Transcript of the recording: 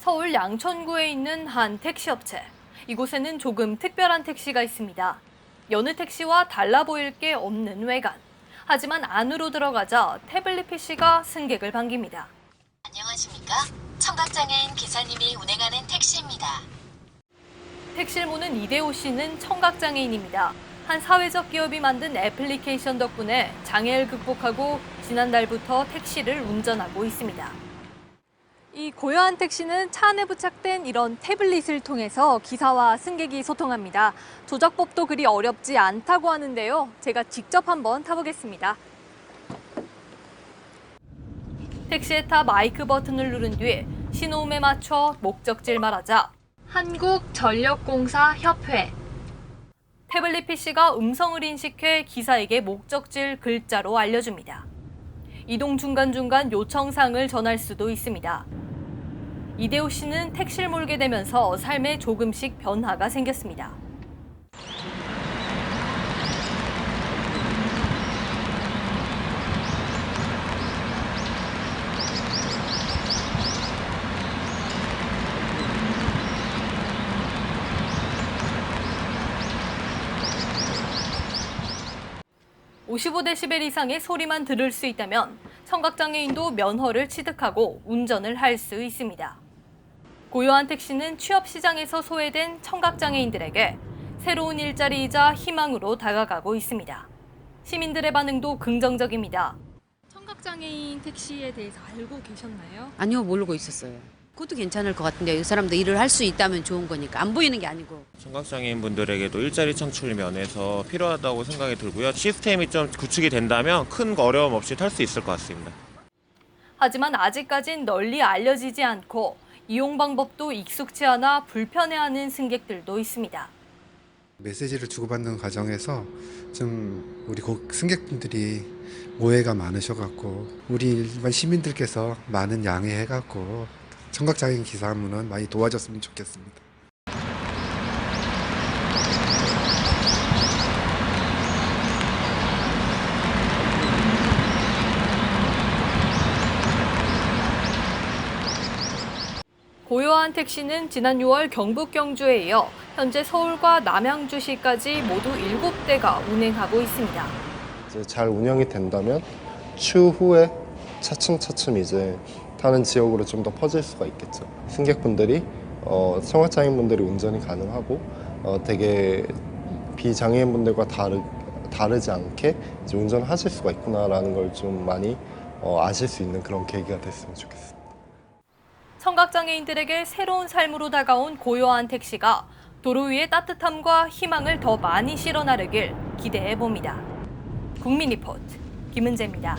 서울 양천구에 있는 한 택시업체. 이곳에는 조금 특별한 택시가 있습니다. 여느 택시와 달라 보일 게 없는 외관. 하지만 안으로 들어가자 태블릿 PC가 승객을 반깁니다. 안녕하십니까? 청각장애인 기사님이 운행하는 택시입니다. 택실모는 이대호 씨는 청각장애인입니다. 한 사회적 기업이 만든 애플리케이션 덕분에 장애를 극복하고 지난달부터 택시를 운전하고 있습니다. 이 고요한 택시는 차 안에 부착된 이런 태블릿을 통해서 기사와 승객이 소통합니다. 조작법도 그리 어렵지 않다고 하는데요. 제가 직접 한번 타보겠습니다. 택시에 타 마이크 버튼을 누른 뒤 신호음에 맞춰 목적지를 말하자 한국전력공사 협회 태블릿 PC가 음성을 인식해 기사에게 목적지를 글자로 알려줍니다. 이동 중간중간 요청사항을 전할 수도 있습니다. 이대호 씨는 택시를 몰게 되면서 삶에 조금씩 변화가 생겼습니다. (55데시벨) 이상의 소리만 들을 수 있다면 청각장애인도 면허를 취득하고 운전을 할 수 있습니다. 고요한 택시는 취업 시장에서 소외된 청각장애인들에게 새로운 일자리이자 희망으로 다가가고 있습니다. 시민들의 반응도 긍정적입니다. 청각장애인 택시에 대해서 알고 계셨나요? 아니요 모르고 있었어요. 그것도 괜찮을 것 같은데 이 사람도 일을 할 수 있다면 좋은 거니까 안 보이는 게 아니고 청각장애인 분들에게도 일자리 창출 면에서 필요하다고 생각이 들고요. 시스템이 좀 구축이 된다면 큰 어려움 없이 탈 수 있을 것 같습니다. 하지만 아직까진 널리 알려지지 않고 이용 방법도 익숙치 않아 불편해하는 승객들도 있습니다. 메시지를 주고받는 과정에서 좀 우리 고- 승객분들이 오해가 많으셔갖고 우리 일반 시민들께서 많은 양해해갖고 청각장애인 기사문은 많이 도와줬으면 좋겠습니다. 고요한 택시는 지난 6월 경북 경주에 이어 현재 서울과 남양주시까지 모두 7대가 운행하고 있습니다. 이제 잘 운영이 된다면 추후에 차츰차츰 이제 다른 지역으로 좀 더 퍼질 수가 있겠죠. 승객분들이 어, 청각장애인분들이 운전이 가능하고 어, 되게 비장애인분들과 다르, 다르지 않게 이제 운전하실 수가 있구나라는 걸 좀 많이 어, 아실 수 있는 그런 계기가 됐으면 좋겠습니다. 청각장애인들에게 새로운 삶으로 다가온 고요한 택시가 도로 위의 따뜻함과 희망을 더 많이 실어 나르길 기대해 봅니다. 국민 리포트 김은재입니다.